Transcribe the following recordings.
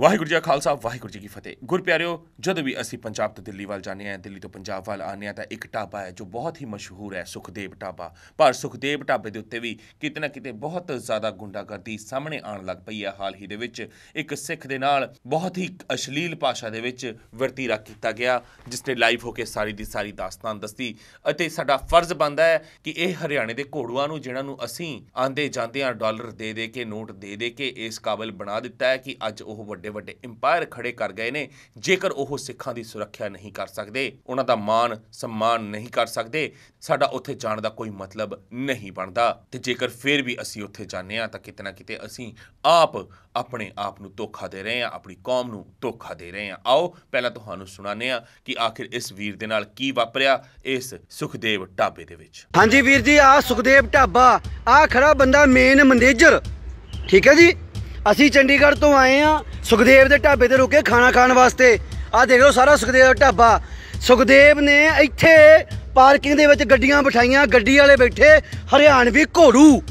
ਵਾਹਿਗੁਰੂ ਜੀ ਕਾ ਖਾਲਸਾ, ਵਾਹਿਗੁਰੂ ਜੀ ਕੀ ਫਤਿਹ। ਗੁਰਪਿਆਰਿਓ, ਜਦੋਂ ਵੀ ਅਸੀਂ ਪੰਜਾਬ ਤੋਂ ਦਿੱਲੀ ਵੱਲ ਜਾਂਦੇ ਹਾਂ, ਦਿੱਲੀ ਤੋਂ ਪੰਜਾਬ ਵੱਲ ਆਉਂਦੇ ਹਾਂ, ਤਾਂ ਇੱਕ ਢਾਬਾ ਹੈ ਜੋ ਬਹੁਤ ਹੀ ਮਸ਼ਹੂਰ ਹੈ, ਸੁਖਦੇਵ ਢਾਬਾ। ਪਰ ਸੁਖਦੇਵ ਢਾਬੇ ਦੇ ਉੱਤੇ ਵੀ ਕਿਤੇ ਨਾ ਕਿਤੇ ਬਹੁਤ ਜ਼ਿਆਦਾ ਗੁੰਡਾਗਰਦੀ ਸਾਹਮਣੇ ਆਉਣ ਲੱਗ ਪਈ ਹੈ ਹਾਲ ਹੀ ਦੇ ਵਿੱਚ। ਇੱਕ ਸਿੱਖ ਦੇ ਨਾਲ ਬਹੁਤ ਹੀ ਅਸ਼ਲੀਲ ਭਾਸ਼ਾ ਦੇ ਵਿੱਚ ਵਰਤੀਰਾ ਕੀਤਾ ਗਿਆ, ਜਿਸ ਨੇ ਲਾਈਵ ਹੋ ਕੇ ਸਾਰੀ ਦੀ ਸਾਰੀ ਦਾਸਤਾਨ ਦੱਸੀ। ਅਤੇ ਸਾਡਾ ਫਰਜ਼ ਬਣਦਾ ਹੈ ਕਿ ਇਹ ਹਰਿਆਣੇ ਦੇ ਘੋੜੂਆਂ ਨੂੰ, ਜਿਨ੍ਹਾਂ ਨੂੰ ਅਸੀਂ ਆਂਦੇ ਜਾਂਦੇ ਆ ਡਾਲਰ ਦੇ ਦੇ ਕੇ, ਨੋਟ ਦੇ ਦੇ ਕੇ, ਇਸ ਕਾਬਿਲ ਬਣਾ ਦਿੱਤਾ ਹੈ ਕਿ ਅੱਜ ਉਹ ਵੱਡੇ ਵੱਡੇ ਇੰਪਾਇਰ ਖੜੇ ਕਰ ਗਏ ਨੇ, ਜੇਕਰ ਉਹ ਸਿੱਖਾਂ ਦੀ ਸੁਰੱਖਿਆ ਨਹੀਂ ਕਰ ਸਕਦੇ, ਉਹਨਾਂ ਦਾ ਮਾਣ, ਸਨਮਾਨ ਨਹੀਂ ਕਰ ਸਕਦੇ, ਸਾਡਾ ਉੱਥੇ ਜਾਣ ਦਾ ਕੋਈ ਮਤਲਬ ਨਹੀਂ ਬਣਦਾ। ਤੇ ਜੇਕਰ ਫਿਰ ਵੀ ਅਸੀਂ ਉੱਥੇ ਜਾਂਦੇ ਆ ਤਾਂ ਕਿਤੇ ਨਾ ਕਿਤੇ ਅਸੀਂ ਆਪ ਆਪਣੇ ਆਪ ਨੂੰ ਧੋਖਾ ਦੇ ਰਹੇ ਹਾਂ, ਆਪਣੀ ਕੌਮ ਨੂੰ ਧੋਖਾ ਦੇ ਰਹੇ ਹਾਂ। ਆਓ, ਪਹਿਲਾਂ ਤੁਹਾਨੂੰ ਸੁਣਾਉਂਦੇ ਆ ਕਿ ਆਖਿਰ ਇਸ ਵੀਰ ਦੇ ਨਾਲ ਕੀ ਵਾਪਰਿਆ, ਇਸ ਸੁਖਦੇਵ ਢਾਬੇ ਦੇ ਵਿੱਚ। ਹਾਂਜੀ ਵੀਰ ਜੀ ਆ ਸੁਖਦੇਵ ਢਾਬਾ ਆ ਖੜਾ ਬੰਦਾ ਮੇਨ ਮੈਨੇਜਰ ਠੀਕ ਹੈ ਜੀ? ਅਸੀਂ ਚੰਡੀਗੜ੍ਹ ਤੋਂ ਆਏ ਆ ਸੁਖਦੇਵ ਦੇ ਢਾਬੇ ਤੇ ਰੁਕੇ ਖਾਣਾ ਖਾਣ ਵਾਸਤੇ। ਆ ਦੇਖ ਲਓ ਸਾਰਾ ਸੁਖਦੇਵ ਦਾ ਢਾਬਾ। ਸੁਖਦੇਵ ਨੇ ਇੱਥੇ ਪਾਰਕਿੰਗ ਦੇ ਵਿੱਚ ਗੱਡੀਆਂ ਬਿਠਾਈਆਂ, ਗੱਡੀ ਵਾਲੇ ਬੈਠੇ, ਹਰਿਆਣਵੀ ਘੋੜੂ।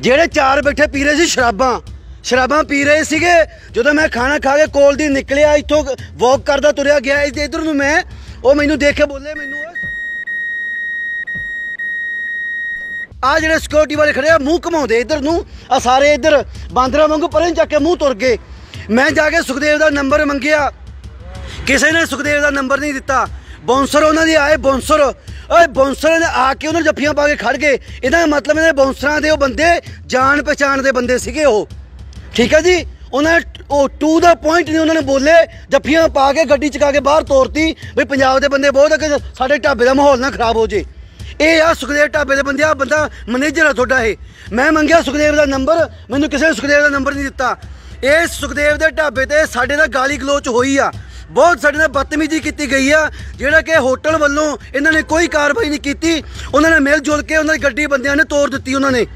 ਜਿਹੜੇ ਚਾਰ ਬੈਠੇ ਪੀ ਰਹੇ ਸੀ ਸ਼ਰਾਬਾਂ। ਸ਼ਰਾਬਾਂ ਪੀ ਰਹੇ ਸੀਗੇ। ਜਦੋਂ ਮੈਂ ਖਾਣਾ ਖਾ ਕੇ ਕੋਲ ਦੀ ਨਿਕਲਿਆ, ਇੱਥੋਂ ਵਾਕ ਕਰਦਾ ਤੁਰਿਆ ਗਿਆ ਇਸ ਇਧਰ ਨੂੰ ਮੈਂ, ਉਹ ਮੈਨੂੰ ਦੇਖ ਕੇ ਬੋਲੇ, ਮੈਨੂੰ ਓਏ ਆ ਜਿਹੜੇ ਸਿਕਿਉਰਿਟੀ ਵਾਲੇ ਖੜੇ ਆ, ਮੂੰਹ ਘਮਾਉਂਦੇ ਇੱਧਰ ਨੂੰ। ਆ ਸਾਰੇ ਇੱਧਰ ਬਾਂਦਰਾਂ ਵਾਂਗੂ ਪਰੇ ਨੂੰ ਚੱਕ ਕੇ ਮੂੰਹ ਤੁਰ ਗਏ। ਮੈਂ ਜਾ ਕੇ ਸੁਖਦੇਵ ਦਾ ਨੰਬਰ ਮੰਗਿਆ। ਕਿਸੇ ਨੇ ਸੁਖਦੇਵ ਦਾ ਨੰਬਰ ਨਹੀਂ ਦਿੱਤਾ। ਬੌਂਸਰ ਉਹਨਾਂ ਦੇ ਆਏ, ਬੌਂਸਰ। ਓਏ ਬੌਂਸਰ ਨੇ ਆ ਕੇ ਉਹਨਾਂ ਜੱਫੀਆਂ ਪਾ ਕੇ ਖੜ ਗਏ। ਇਹਦਾ ਮਤਲਬ ਇਹਦੇ ਬੌਂਸਰਾਂ ਦੇ ਉਹ ਬੰਦੇ, ਜਾਣ ਪਛਾਣ ਦੇ ਬੰਦੇ ਸੀਗੇ ਉਹ। ਠੀਕ ਹੈ ਜੀ? ਉਹਨਾਂ ਉਹ ਟੂ ਦਾ ਪੁਆਇੰਟ ਨਹੀਂ ਉਹਨਾਂ ਨੇ ਬੋਲੇ। ਜੱਫੀਆਂ ਪਾ ਕੇ ਗੱਡੀ ਚਕਾ ਕੇ ਬਾਹਰ ਤੋਰਤੀ। ਵੀ ਪੰਜਾਬ ਦੇ ਬੰਦੇ ਬਹੁਤ ਸਾਡੇ ਢਾਬੇ ਦਾ ਮਾਹੌਲ ਨਾ ਖਰਾਬ ਹੋ ਜੇ। ਇਹ ਆ ਸੁਖਦੇਵ ਢਾਬੇ ਦੇ ਬੰਦੇ ਆ ਬੰਦਾ ਮੈਨੇਜਰ ਆ ਤੁਹਾਡਾ ਇਹ। ਮੈਂ ਮੰਗਿਆ ਸੁਖਦੇਵ ਦਾ ਨੰਬਰ, ਮੈਨੂੰ ਕਿਸੇ ਨੇ ਸੁਖਦੇਵ ਦਾ ਨੰਬਰ ਨਹੀਂ ਦਿੱਤਾ। ਇਹ ਸੁਖਦੇਵ ਦੇ ਢਾਬੇ ਤੇ ਸਾਡੇ ਨਾਲ ਗਾਲੀ ਗਲੋਚ ਹੋਈ ਆ। ਬਹੁਤ ਸਾਡੇ ਨਾਲ ਬਦਤਮੀਜ਼ੀ ਕੀਤੀ ਗਈ ਆ, ਜਿਹੜਾ ਕਿ ਹੋਟਲ ਵੱਲੋਂ ਇਹਨਾਂ ਨੇ ਕੋਈ ਕਾਰਵਾਈ ਨਹੀਂ ਕੀਤੀ। ਉਹਨਾਂ ਨੇ ਮਿਲ ਜੁਲ ਕੇ ਉਹਨਾਂ ਦੀ ਗੱਡੀ ਬੰਦਿਆਂ ਨੇ ਤੋੜ ਦਿੱਤੀ ਉਹਨਾਂ ਨੇ।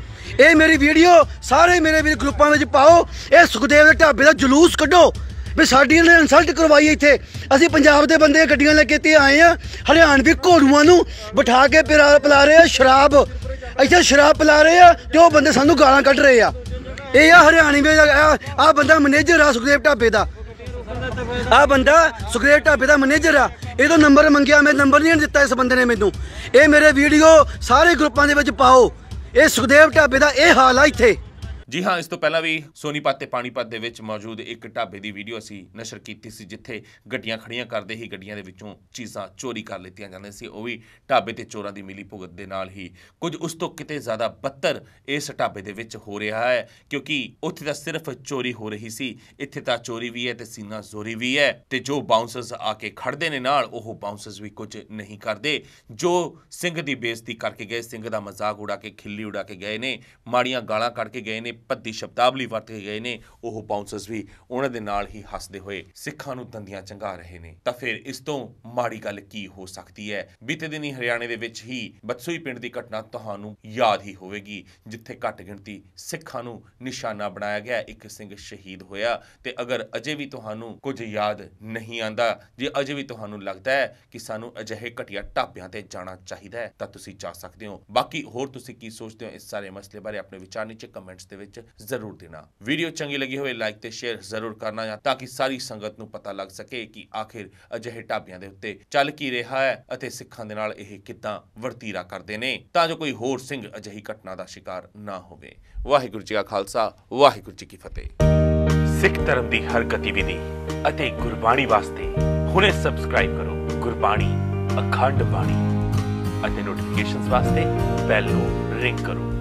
ਇਹ ਮੇਰੀ ਵੀਡੀਓ, ਸਾਰੇ ਮੇਰੇ ਵੀ ਗਰੁੱਪਾਂ ਵਿੱਚ ਪਾਓ। ਇਹ ਸੁਖਦੇਵ ਦੇ ਢਾਬੇ ਦਾ ਜਲੂਸ ਕੱਢੋ। ਵੀ ਸਾਡੀ ਨੇ ਇਨਸਲਟ ਕਰਵਾਈ ਇੱਥੇ। ਅਸੀਂ ਪੰਜਾਬ ਦੇ ਬੰਦੇ ਗੱਡੀਆਂ ਲੈ ਕੇ ਤੇ ਆਏ ਆ ਹਰਿਆਣਵੀ ਘੋੜੂਆਂ ਨੂੰ ਬਿਠਾ ਕੇ ਪਿਰਾ, ਪਿਲਾ ਰਹੇ ਆ, ਸ਼ਰਾਬ। ਇੱਥੇ ਸ਼ਰਾਬ ਪਿਲਾ ਰਹੇ ਆ ਤੇ ਉਹ ਬੰਦੇ ਸਾਨੂੰ ਗਾਲਾਂ ਕੱਢ ਰਹੇ ਆ। ਇਹ ਆ ਹਰਿਆਣਵੀ ਆ ਬੰਦਾ ਮੈਨੇਜਰ ਆ ਸੁਖਦੇਵ ਢਾਬੇ ਦਾ। ਆ ਬੰਦਾ ਸੁਖਦੇਵ ਢਾਬੇ ਦਾ ਮੈਨੇਜਰ ਆ। ਇਹ ਤੋਂ ਨੰਬਰ ਮੰਗਿਆ, ਮੈਂ ਨੰਬਰ ਨਹੀਂ ਦਿੱਤਾ ਇਸ ਬੰਦੇ ਨੇ ਮੈਨੂੰ। ਇਹ ਮੇਰੇ ਵੀਡੀਓ ਸਾਰੇ ਗਰੁੱਪਾਂ ਦੇ ਵਿੱਚ ਪਾਓ। ਇਹ ਸੁਖਦੇਵ ਢਾਬੇ ਦਾ ਇਹ ਹਾਲ ਆ ਇੱਥੇ। ਜੀ ਹਾਂ, ਇਸ ਤੋਂ ਪਹਿਲਾਂ ਵੀ ਸੋਨੀਪਤ ਤੇ ਪਾਣੀਪਤ ਦੇ ਵਿੱਚ ਮੌਜੂਦ ਇੱਕ ਢਾਬੇ ਦੀ ਵੀਡੀਓ ਅਸੀਂ ਨਸ਼ਰ ਕੀਤੀ ਸੀ, ਜਿੱਥੇ ਗੱਡੀਆਂ ਖੜੀਆਂ ਕਰਦੇ ਹੀ ਗੱਡੀਆਂ ਦੇ ਵਿੱਚੋਂ ਚੀਜ਼ਾਂ ਚੋਰੀ ਕਰ ਲਿੱਤੀਆਂ ਜਾਂਦੀਆਂ ਸੀ। ਉਹ ਵੀ ਢਾਬੇ ਤੇ ਚੋਰਾਂ ਦੀ ਮਿਲੀ ਭੁਗਤ ਦੇ ਨਾਲ ਹੀ। ਕੁਝ ਉਸ ਤੋਂ ਕਿਤੇ ਜ਼ਿਆਦਾ ਬੱਤਰ ਇਸ ਢਾਬੇ ਦੇ ਵਿੱਚ ਹੋ ਰਿਹਾ ਹੈ, ਕਿਉਂਕਿ ਉੱਥੇ ਤਾਂ ਸਿਰਫ ਚੋਰੀ ਹੋ ਰਹੀ ਸੀ। ਇੱਥੇ ਤਾਂ ਚੋਰੀ ਵੀ ਹੈ ਤੇ ਸੀਨਾ ਜ਼ੋਰੀ ਵੀ ਹੈ ਤੇ ਜੋ ਬਾਉਂਸਰਸ ਆ ਕੇ ਖੜਦੇ ਨੇ ਨਾਲ, ਉਹ ਬਾਉਂਸਰਸ ਵੀ ਕੁਝ ਨਹੀਂ ਕਰਦੇ। ਜੋ ਸਿੰਘ ਦੀ ਬੇਇੱਜ਼ਤੀ ਕਰਕੇ ਗਏ, ਸਿੰਘ ਦਾ ਮਜ਼ਾਕ ਉਡਾ ਕੇ, ਖਿੱਲੀ ਉਡਾ ਕੇ ਗਏ ਨੇ, ਮਾੜੀਆਂ ਗਾਲਾਂ ਕੱਢ ਕੇ ਗਏ ਨੇ ਭੱਦੀ ਸ਼ਬਦਾਵਲੀ ਵਰਤ ਕੇ ਗਏ ਨੇ, ਉਹ ਬਾਉਂਸਰਸ ਵੀ ਉਹਨਾਂ ਦੇ ਨਾਲ ਹੀ ਹੱਸਦੇ ਹੋਏ ਸਿੱਖਾਂ ਨੂੰ ਦੰਦੀਆਂ ਚੰਗਾ ਰਹੇ ਨੇ। ਤਾਂ ਫਿਰ ਇਸ ਤੋਂ ਮਾੜੀ ਗੱਲ ਕੀ ਹੋ ਸਕਦੀ ਹੈ? ਬੀਤੇ ਦਿਨੀ ਹਰਿਆਣੇ ਦੇ ਵਿੱਚ ਹੀ ਬਤਸੂਈ ਪਿੰਡ ਦੀ ਘਟਨਾ ਤੁਹਾਨੂੰ ਯਾਦ ਹੀ ਹੋਵੇਗੀ, ਜਿੱਥੇ ਘੱਟ ਗਿਣਤੀ ਸਿੱਖਾਂ ਨੂੰ ਨਿਸ਼ਾਨਾ ਬਣਾਇਆ ਗਿਆ, ਇੱਕ ਸਿੰਘ ਸ਼ਹੀਦ ਹੋਇਆ। ਤੇ ਅਗਰ ਅਜੇ ਵੀ ਤੁਹਾਨੂੰ ਕੁਝ ਯਾਦ ਨਹੀਂ ਆਂਦਾ, ਜੇ ਅਜੇ ਵੀ ਤੁਹਾਨੂੰ ਲੱਗਦਾ ਹੈ ਕਿ ਸਾਨੂੰ ਅਜਿਹੇ ਘਟੀਆ ਢਾਬਿਆਂ ਤੇ ਜਾਣਾ ਚਾਹੀਦਾ ਹੈ, ਤਾਂ ਤੁਸੀਂ ਜਾ ਸਕਦੇ ਹੋ। ਬਾਕੀ ਹੋਰ ਤੁਸੀਂ ਕੀ ਸੋਚਦੇ ਹੋ ਇਸ ਸਾਰੇ ਮਸਲੇ ਬਾਰੇ ਆਪਣੇ ਵਿਚਾਰ ਨੀਚੇ ਕਮੈਂਟਸ ਦੇ ਵਿੱਚ ਜ਼ਰੂਰ ਦੇਣਾ। ਵੀਡੀਓ ਚੰਗੀ ਲੱਗੀ ਹੋਵੇ ਲਾਈਕ ਤੇ ਸ਼ੇਅਰ ਜ਼ਰੂਰ ਕਰਨਾ ਤਾਂ ਕਿ ਸਾਰੀ ਸੰਗਤ ਨੂੰ ਪਤਾ ਲੱਗ ਸਕੇ ਕਿ ਆਖਿਰ ਅਜਿਹੇ ਢਾਬਿਆਂ ਦੇ ਉੱਤੇ ਚੱਲ ਕੀ ਰਿਹਾ ਹੈ ਅਤੇ ਸਿੱਖਾਂ ਦੇ ਨਾਲ ਇਹ ਕਿੱਦਾਂ ਵਰਤੀਰਾ ਕਰਦੇ ਨੇ। ਤਾਂ ਜੋ ਕੋਈ ਹੋਰ ਸਿੰਘ ਅਜਿਹੀ ਘਟਨਾ ਦਾ ਸ਼ਿਕਾਰ ਨਾ ਹੋਵੇ। ਵਾਹਿਗੁਰੂ ਜੀ ਕਾ ਖਾਲਸਾ, ਵਾਹਿਗੁਰੂ ਜੀ ਕੀ ਫਤਿਹ। ਸਿੱਖ ਧਰਮ ਦੀ ਹਰ ਗਤੀਵਿਧੀ ਅਤੇ ਗੁਰਬਾਣੀ ਵਾਸਤੇ ਹੁਣੇ ਸਬਸਕ੍ਰਾਈਬ ਕਰੋ ਗੁਰਬਾਣੀ, ਅਖੰਡ ਬਾਣੀ ਅਤੇ ਨੋਟੀਫਿਕੇਸ਼ਨਸ ਵਾਸਤੇ ਬੈਲ ਨੂੰ ਰਿੰਗ ਕਰੋ।